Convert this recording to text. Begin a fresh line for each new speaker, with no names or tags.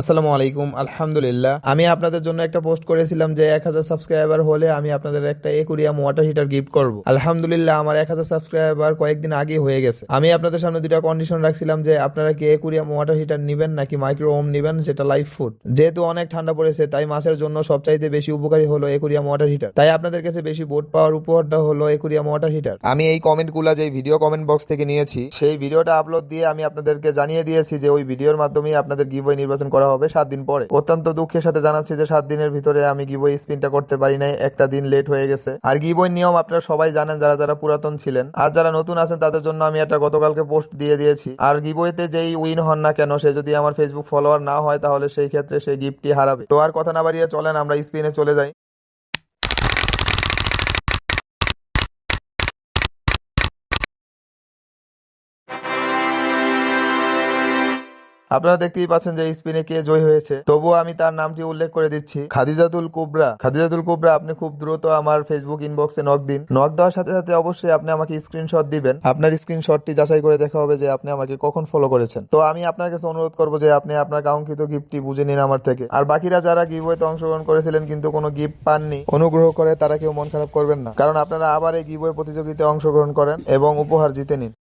আসসালামু আলাইকুম, আলহামদুলিল্লাহ। আমি আপনাদের জন্য একটা পোস্ট করেছিলাম যে এক হাজার সাবস্ক্রাইবার হলে আমি আপনাদের একটা একুরিয়াম ওয়াটার হিটার গিফট করব। আলহামদুলিল্লাহ, আমার এক হাজার সাবস্ক্রাইবার কয়েকদিন আগে হয়ে গেছে। আমি আপনাদের সামনে দুটা কন্ডিশন রাখছিলাম যে আপনারা কি একুরিয়াম ওয়াটার হিটার নিবেন নাকি মাইক্রো ওম নিবেন যেটা লাইফ ফুড যেহেতু অনেক ঠান্ডা পড়েছে, তাই মাছের জন্য সবচাইতে বেশি উপকারী হলো একুরিয়াম ওয়াটার হিটার। তাই আপনাদের কাছে বেশি বোট পাওয়ার উপহারটা হলো একুরিয়াম ওয়াটার হিটার। আমি এই কমেন্টগুলো যে ভিডিও কমেন্ট বক্স থেকে নিয়েছি, সেই ভিডিওটা আপলোড দিয়ে আমি আপনাদেরকে জানিয়ে দিয়েছি যে ওই ভিডিওর মাধ্যমেই আপনাদের গিভওয়ে নির্বাচন করা হবে সাত দিন পরে। অত্যন্ত দুঃখের সাথে জানাচ্ছি যে সাত দিনের ভিতরে আমি গিবই স্পিনটা করতে পারি নাই। একটা দিন লেট হয়ে গেছে। আর গিবই নিয়ম আপনারা সবাই জানেন যারা যারা পুরাতন ছিলেন। আর যারা নতুন আছেন, তাদের জন্য আমি একটা গতকালকে পোস্ট দিয়ে দিয়েছি। আর গিবইতে যেই উইন হন না কেন, সে যদি আমার ফেসবুক ফলোয়ার না হয়, তাহলে সেই ক্ষেত্রে সেই গিফটটি হারাবে। তো আর কথা না বাড়িয়ে চলেন, আমরা স্পিনে চলে যাই। আপনারা দেখতেই পাচ্ছেন যে স্পিনে কে জয় হয়েছে। তবুও আমি তার নামটি উল্লেখ করে দিচ্ছি। খাদিজাতুল কুবরা। খাদিজাতুল কুবরা, আপনি খুব দ্রুত আমার ফেসবুক ইনবক্সে নক দিন। নক দেওয়ার সাথে সাথে অবশ্যই আপনি আমাকে স্ক্রিনশট দিবেন। আপনার স্ক্রিনশটটি যাচাই করে দেখা হবে যে আপনি আমাকে কখন ফলো করেছেন। তো আমি আপনার কাছে অনুরোধ করব যে আপনি আপনার কাঙ্ক্ষিত গিফটটি বুঝে নিন আমার থেকে। আর বাকিরা যারা গিভওয়েতে অংশগ্রহণ করেছিলেন কিন্তু কোনো গিফট পাননি, অনুগ্রহ করে তারা কেউ মন খারাপ করবেন না। কারণ আপনারা আবার এই গিভওয়ে প্রতিযোগিতায় অংশগ্রহণ করেন এবং উপহার জিতে নিন।